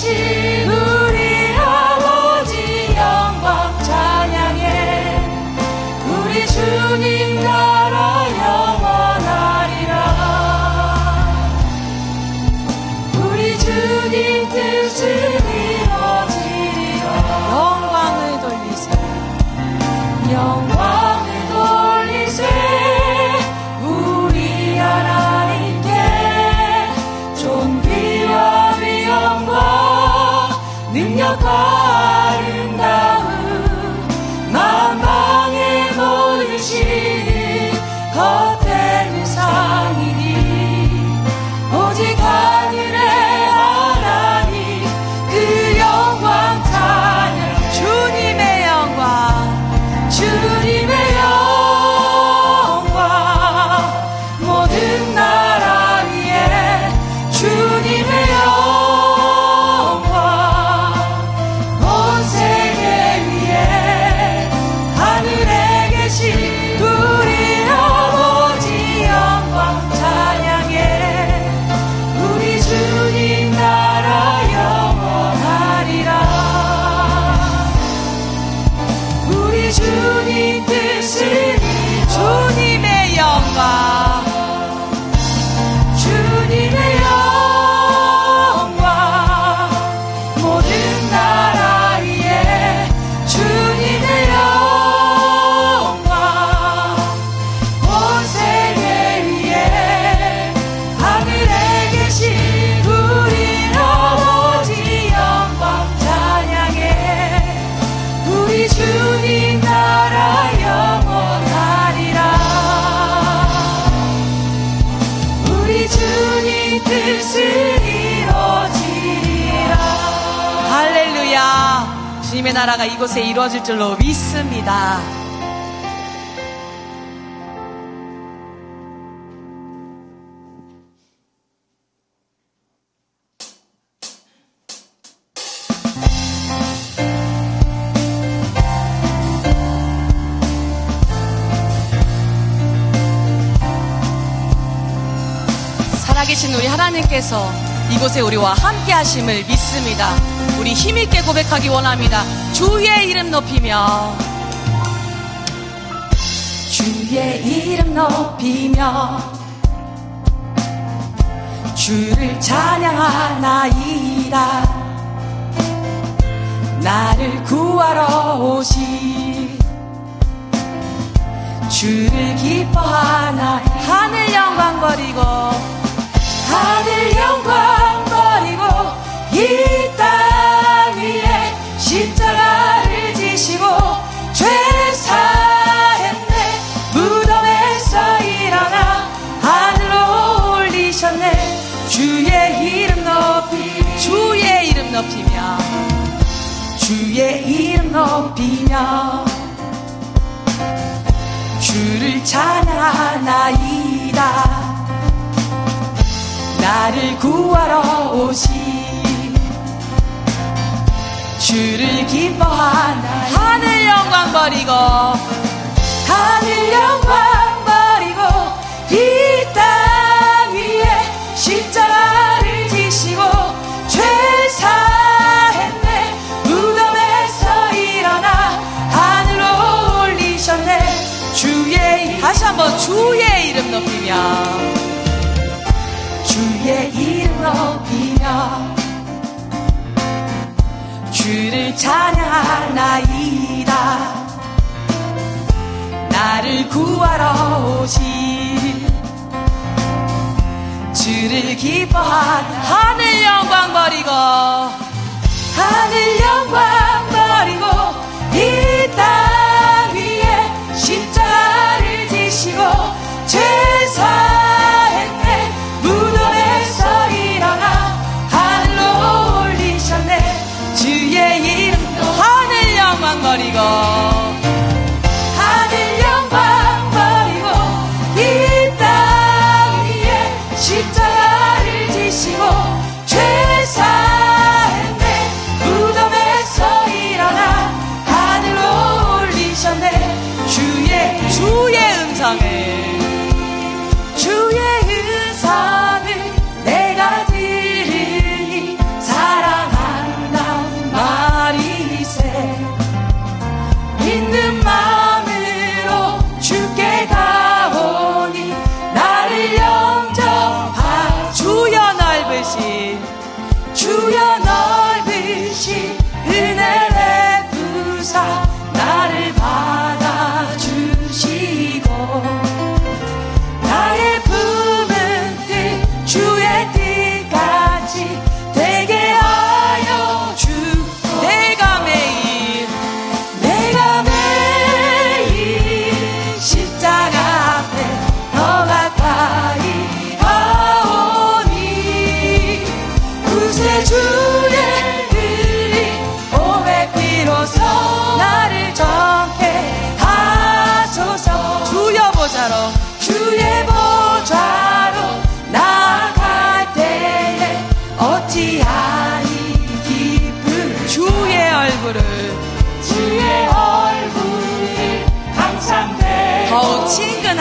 是。 주님 뜻을 이루어지리라 할렐루야. 주님의 나라가 이곳에 이루어질 줄로 믿습니다. 살아계신 우리 하나님께서 이곳에 우리와 함께 하심을 믿습니다. 우리 힘있게 고백하기 원합니다. 주의 이름 높이며. 주의 이름 높이며. 주를 찬양하나이다 나를 구하러 오신 주를 기뻐하나 하늘 영광 버리고 하늘 영광 버리고 이 땅 위에 십자가를 지시고 죄 사했네. 무덤에서 일어나 하늘로 올리셨네. 주의 이름 높이. 주의 이름 높이며. 주의 이름 높이며. 주를 찬양하나이다 나를 구하러 오신 주를 기뻐하나 하늘 영광 버리고 하늘 영광 버리고 이 땅 위에 십자가를 지시고 죄 사했네. 무덤에서 일어나 하늘로 올리셨네. 주의 다시 한번 주의 이름 높이며 주의 이름 높이며 주를 찬양하나이다. 나를 구하러 오신 주를 기뻐하나 하늘 영광 버리고 하늘 영광 십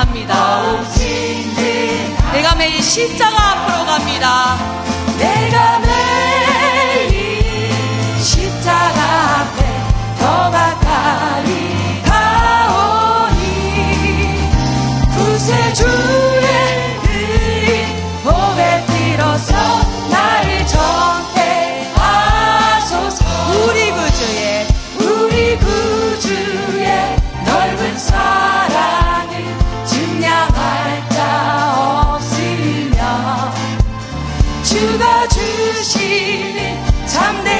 합니다. 내가 매일 십자가 앞으로 갑니다. 내가 주가 주시니 참된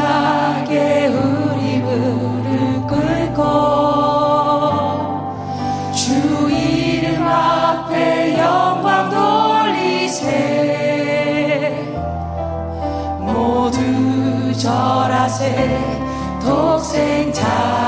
독생자.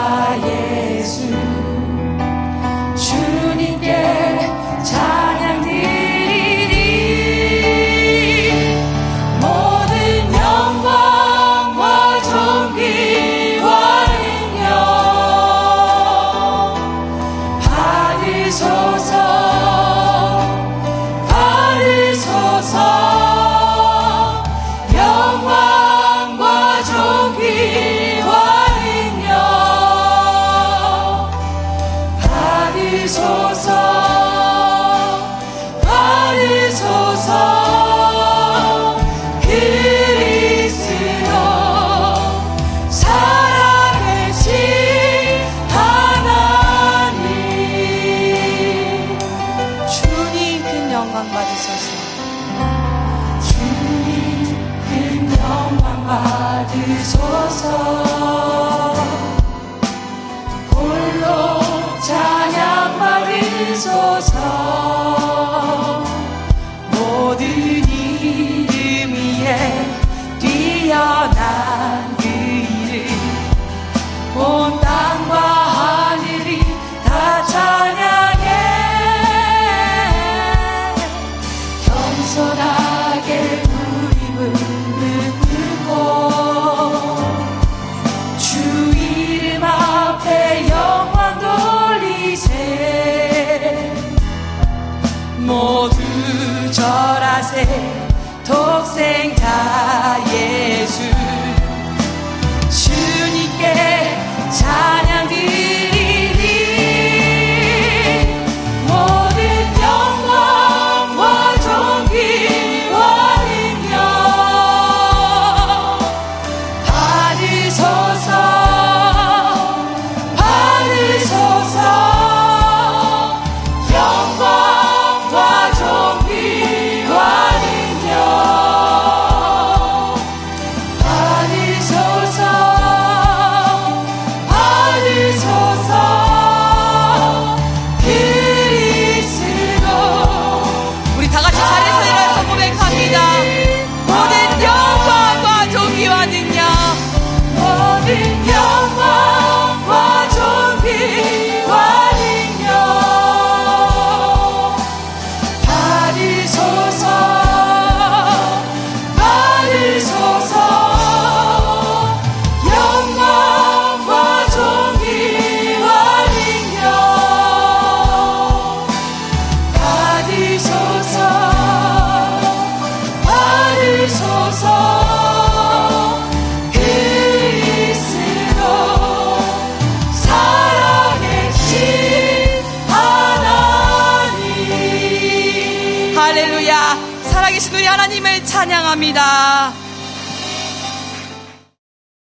영광 받으소서. 주님 큰 영광 받으소서. 멸하세 독생자 예수. 주님께 잘